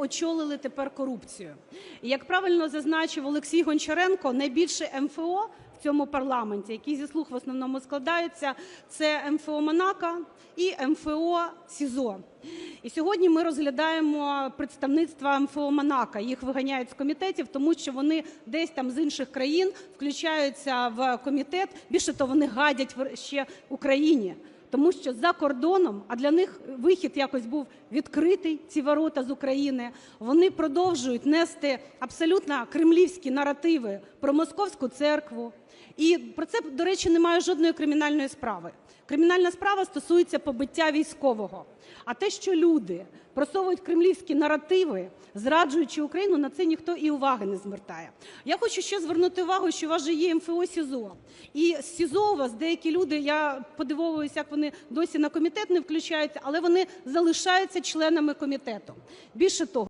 очолили тепер корупцію. І як правильно зазначив Олексій Гончаренко, найбільше МФО в цьому парламенті, які зі "слуг" в основному складаються, це МФО Монако і МФО СІЗО. І сьогодні ми розглядаємо представництва МФО Монако. Їх виганяють з комітетів, тому що вони десь там з інших країн включаються в комітет. Більше того, вони гадять ще Україні. Тому що за кордоном, а для них вихід якось був відкритий, ці ворота з України, вони продовжують нести абсолютно кремлівські наративи про московську церкву. І про це, до речі, немає жодної кримінальної справи. Кримінальна справа стосується побиття військового. А те, що люди просовують кремлівські наративи, зраджуючи Україну, на це ніхто і уваги не звертає. Я хочу ще звернути увагу, що у вас же є МФО СІЗО. І з СІЗО у вас деякі люди, я подивовуюся, як вони досі на комітет не включаються, але вони залишаються членами комітету. Більше того,